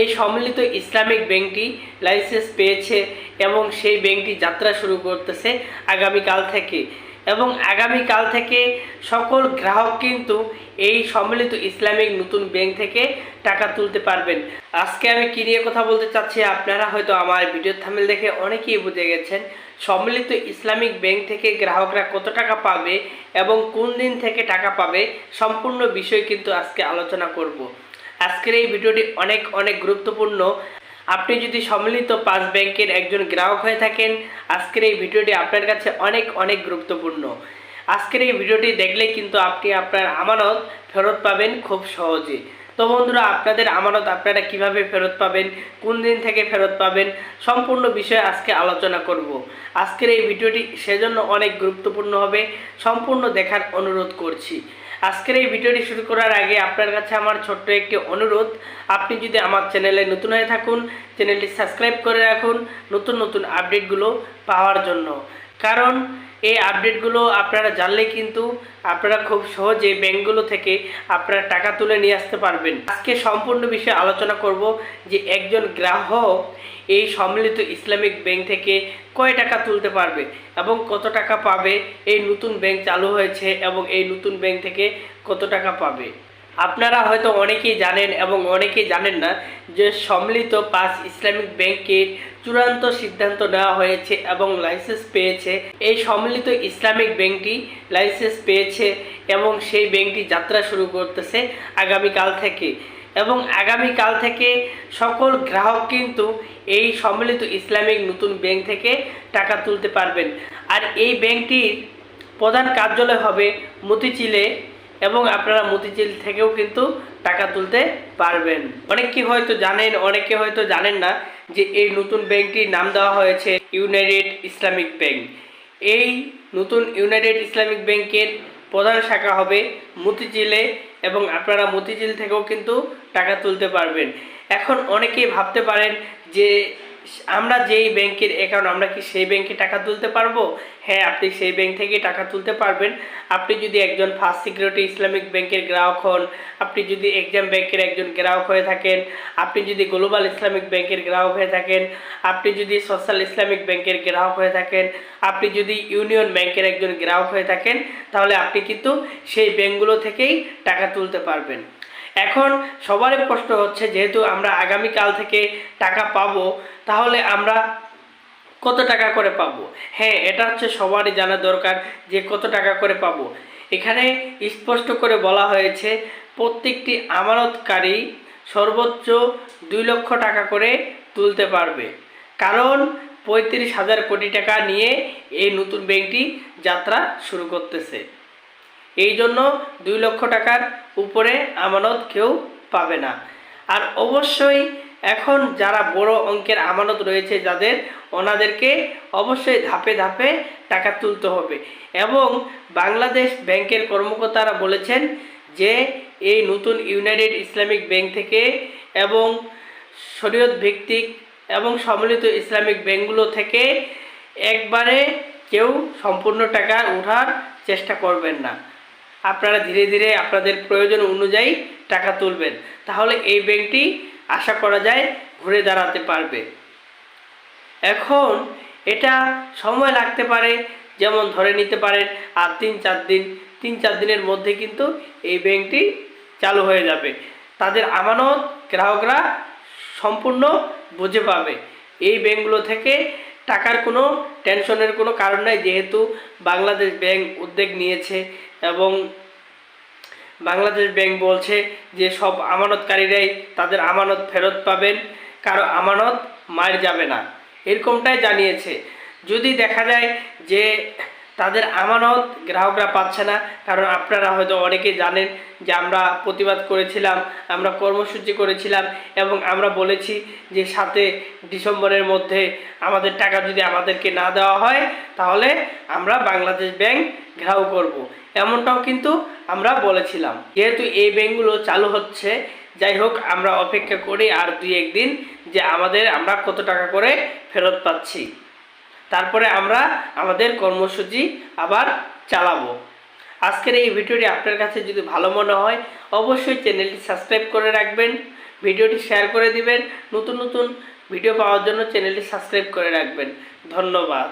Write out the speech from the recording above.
এই সম্মিলিত ইসলামিক ব্যাংকটি লাইসেন্স পেয়েছে এবং সেই ব্যাংকটি যাত্রা শুরু করতেছে আগামীকাল থেকে। এবং আগামীকাল থেকে সকল গ্রাহক কিন্তু এই সম্মিলিত ইসলামিক নতুন ব্যাংক থেকে টাকা তুলতে পারবেন। আজকে আমি কি নিয়ে কথা বলতে চাচ্ছি আপনারা হয়তো আমার ভিডিও থামেল দেখে অনেকেই বুঝে গেছেন, সম্মিলিত ইসলামিক ব্যাংক থেকে গ্রাহকরা কত টাকা পাবে এবং কোন দিন থেকে টাকা পাবে সম্পূর্ণ বিষয় কিন্তু আজকে আলোচনা করব। আজকের এই ভিডিওটি অনেক অনেক গুরুত্বপূর্ণ। আপনি যদি সম্মিলিত পাঁচ ব্যাংকের একজন গ্রাহক হয়ে থাকেন, আজকের এই ভিডিওটি আপনার কাছে অনেক অনেক গুরুত্বপূর্ণ। আজকের এই ভিডিওটি দেখলে কিন্তু আপনি আপনার আমানত ফেরত পাবেন খুব সহজে। তো বন্ধুরা, আপনাদের আমানত আপনারা কীভাবে ফেরত পাবেন, কোন দিন থেকে ফেরত পাবেন, সম্পূর্ণ বিষয়ে আজকে আলোচনা করব। আজকের এই ভিডিওটি সেজন্য অনেক গুরুত্বপূর্ণ হবে, সম্পূর্ণ দেখার অনুরোধ করছি। আজকের এই ভিডিওটি শুরু করার আগে আপনার কাছে আমার ছোট্ট একটি অনুরোধ। আপনি যদি আমার চ্যানেলে নতুন হয়ে থাকুন, চ্যানেলটি সাবস্ক্রাইব করে রাখুন নতুন নতুন আপডেটগুলো পাওয়ার জন্য। কারণ এই আপডেটগুলো আপনারা জানলে কিন্তু আপনারা খুব সহজে ব্যাংকগুলো থেকে আপনারা টাকা তুলে নিয়ে আসতে পারবেন। আজকে সম্পূর্ণ বিষয়ে আলোচনা করব যে একজন গ্রাহক এই সম্মিলিত ইসলামিক ব্যাংক থেকে কয় টাকা তুলতে পারবে এবং কত টাকা পাবে, এই নতুন ব্যাংক চালু হয়েছে এবং এই নতুন ব্যাংক থেকে কত টাকা পাবে। আপনারা হয়তো অনেকেই জানেন এবং অনেকেই জানেন না যে সম্মিলিত পাঁচ ইসলামিক ব্যাংকের চূড়ান্ত সিদ্ধান্ত নেওয়া হয়েছে এবং লাইসেন্স পেয়েছে। এই সম্মিলিত ইসলামিক ব্যাংকটি লাইসেন্স পেয়েছে এবং সেই ব্যাংকটি যাত্রা শুরু করতেছে আগামীকাল থেকে। এবং আগামীকাল থেকে সকল গ্রাহক কিন্তু এই সম্মিলিত ইসলামিক নতুন ব্যাংক থেকে টাকা তুলতে পারবেন। আর এই ব্যাংকটির প্রধান কার্যালয় হবে মতিচিলে এবং আপনারা মতিঝিল থেকেও কিন্তু টাকা তুলতে পারবেন। অনেকে হয়তো জানেন, অনেকে হয়তো জানেন না যে এই নতুন ব্যাংকটির নাম দেওয়া হয়েছে ইউনাইটেড ইসলামিক ব্যাংক। এই নতুন ইউনাইটেড ইসলামিক ব্যাংকের প্রধান শাখা হবে মতিঝিলে এবং আপনারা মতিঝিল থেকেও কিন্তু টাকা তুলতে পারবেন। এখন অনেকেই ভাবতে পারেন যে আমরা যেই ব্যাংকের অ্যাকাউন্ট আমরা কি সেই ব্যাংকে টাকা তুলতে পারব? হ্যাঁ আপনি সেই ব্যাংক থেকে টাকা তুলতে পারবেন। আপনি যদি একজন ফার্স্ট সিকিউরিটি ইসলামিক ব্যাংকের গ্রাহক হন, আপনি যদি এক্সাম ব্যাংকের একজন গ্রাহক হয়ে থাকেন, আপনি যদি গ্লোবাল ইসলামিক ব্যাংকের গ্রাহক হয়ে থাকেন, আপনি যদি সোশ্যাল ইসলামিক ব্যাংকের গ্রাহক হয়ে থাকেন, আপনি যদি ইউনিয়ন ব্যাংকের একজন গ্রাহক হয়ে থাকেন, তাহলে আপনি কিন্তু সেই ব্যাংকগুলো থেকেই টাকা তুলতে পারবেন। এখন সবারই প্রশ্ন হচ্ছে, যেহেতু আমরা আগামীকাল থেকে টাকা পাবো, তাহলে আমরা কত টাকা করে পাবো? হ্যাঁ এটা হচ্ছে সবারই জানা দরকার যে কত টাকা করে পাবো। এখানে স্পষ্ট করে বলা হয়েছে, প্রত্যেকটি আমানতকারী সর্বোচ্চ দুই লক্ষ টাকা করে তুলতে পারবে। কারণ পঁয়ত্রিশ হাজার কোটি টাকা নিয়ে এই নতুন ব্যাংকটি যাত্রা শুরু করতেছে। এই জন্য দুই লক্ষ টাকার উপরে আমানত কেউ পাবে না। আর অবশ্যই এখন যারা বড় অঙ্কের আমানত রয়েছে যাদের, ওনাদেরকে অবশ্যই ধাপে ধাপে টাকা তুলতে হবে। এবং বাংলাদেশ ব্যাংকের কর্মকর্তারা বলেছেন যে, এই নতুন ইউনাইটেড ইসলামিক ব্যাংক থেকে এবং শরীয়ত ভিত্তিক এবং সম্মিলিত ইসলামিক ব্যাংকগুলো থেকে একবারে কেউ সম্পূর্ণ টাকা ওঠার চেষ্টা করবেন না। আপনারা ধীরে ধীরে আপনাদের প্রয়োজন অনুযায়ী টাকা তুলবেন। তাহলে এই ব্যাংকটি আশা করা যায় ঘুরে দাঁড়াতে পারবে। এখন এটা সময় লাগতে পারে, যেমন ধরে নিতে পারেন আর তিন চার দিন, তিন চার দিনের মধ্যে কিন্তু এই ব্যাংকটি চালু হয়ে যাবে। তাদের আমানত গ্রাহকরা সম্পূর্ণ বুঝে পাবে। এই ব্যাংকগুলো থেকে টাকার কোনো টেনশনের কোনো কারণ নাই, যেহেতু বাংলাদেশ ব্যাংক উদ্যোগ নিয়েছে এবং বাংলাদেশ ব্যাংক বলছে যে সব আমানতকারীরাই তাদের আমানত ফেরত পাবেন, কারও আমানত মার যাবে না। এরকমটাই জানিয়েছে। যদি দেখা যায় যে তাদের আমানত গ্রাহকরা পাচ্ছে না। কারণ আপনারা হয়তো অনেকে জানেন যে আমরা প্রতিবাদ করেছিলাম, আমরা কর্মসূচি করেছিলাম এবং আমরা বলেছি যে সাথে ডিসেম্বরের মধ্যে আমাদের টাকা যদি আমাদেরকে না দেওয়া হয়, তাহলে আমরা বাংলাদেশ ব্যাংক ঘেরাও করব। এমনটাও কিন্তু আমরা বলেছিলাম। যেহেতু এই ব্যাংকগুলো চালু হচ্ছে, যাই হোক আমরা অপেক্ষা করি আর দুই একদিন যে আমাদের আমরা কত টাকা করে ফেরত পাচ্ছি। তারপরে আমরা আমাদের কর্মসূচি আবার চালাবো। আজকের এই ভিডিওটি আপনার কাছে যদি ভালো মনে হয়, অবশ্যই চ্যানেলটি সাবস্ক্রাইব করে রাখবেন, ভিডিওটি শেয়ার করে দিবেন, নতুন নতুন ভিডিও পাওয়ার জন্য চ্যানেলটি সাবস্ক্রাইব করে রাখবেন। ধন্যবাদ।